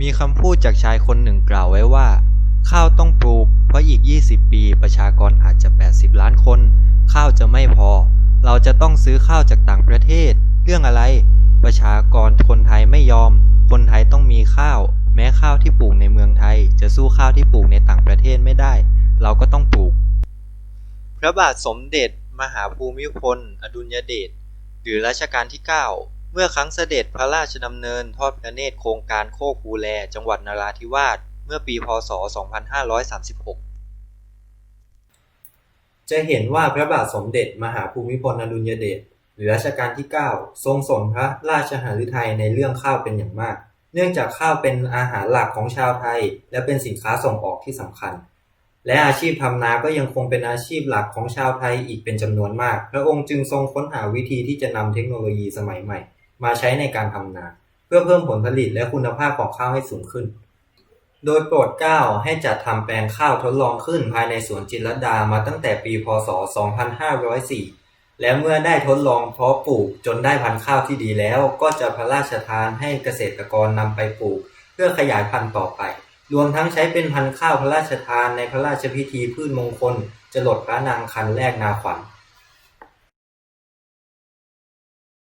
มีคำพูดจากชายคนหนึ่งกล่าวไว้ว่า ข้าวต้องปลูก เพราะอีก 20 ปีประชากรอาจจะ 80 ล้านคน ข้าวจะไม่พอ เราจะต้องซื้อข้าวจากต่างประเทศ เรื่องอะไร ประชากรคนไทยไม่ยอม คนไทยต้องมีข้าว แม้ข้าวที่ปลูกในเมืองไทย จะสู้ข้าวที่ปลูกในต่างประเทศไม่ได้ เราก็ต้องปลูก พระบาทสมเด็จ มหาภูมิพล อดุลยเดชหรือรัชกาลที่ 9 เมื่อครั้งเสด็จพระราชดำเนินทอดพระเนตรโครงการโคกภูแล จังหวัดนราธิวาส เมื่อปี พศ 2536 จะเห็นว่าพระบาทสมเด็จมหาภูมิพลอดุลยเดชหรือรัชกาลที่ 9 ทรงสนพระราชหฤทัยในเรื่องข้าวเป็นอย่างมาก เนื่องจากข้าวเป็นอาหารหลักของชาวไทย และเป็นสินค้าส่งออกที่สำคัญ และอาชีพทำนาก็ยังคงเป็นอาชีพหลักของชาวไทยอีกเป็นจำนวนมาก พระองค์จึงทรงค้นหาวิธีที่จะนำเทคโนโลยีสมัยใหม่ มาใช้ในการทำนา เพื่อเพิ่มผลผลิตและคุณภาพของข้าวให้สูงขึ้น โดยโปรดเกล้าให้จัดทำแปลงข้าวทดลองขึ้นภายในสวนจิตรดามาตั้งแต่ปีพศ 2504 และเมื่อได้ทดลองเพาะปลูกจนได้พันธุ์ข้าวที่ดีแล้ว ก็จะพระราชทานให้เกษตรกรนำไปปลูก เพื่อขยายพันธุ์ต่อไป รวมทั้งใช้เป็นพันธุ์ข้าวพระราชทานในพระราชพิธีพืชมงคลจรดพระนางคันแรกนาขวัญ